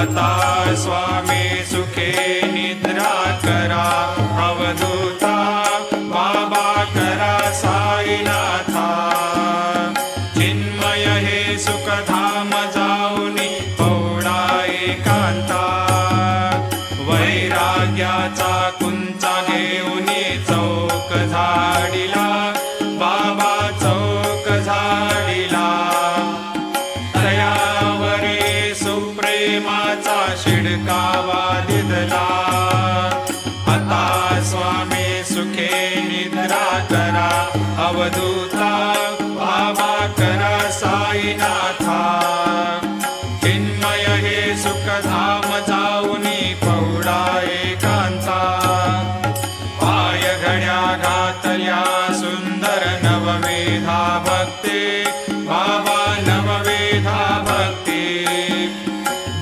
आता स्वामी सुखे निद्रा करा अवधूता बाबा करा साईनाथा. चिन्मय हे सुखधाम जाऊनी पौडा एकांता. वैराग्याचा कुंचा घेऊनी चौक झाडिला बाबा कावा दिदला आता स्वामी सुखे निद्रा करा। अवधूता भावा करा साईनाथा। चिन्मय हे सुखधाम जाऊनी पौडा एकांचा पाय घड्या घातल्या सुंदर नवमेधा भक्ते।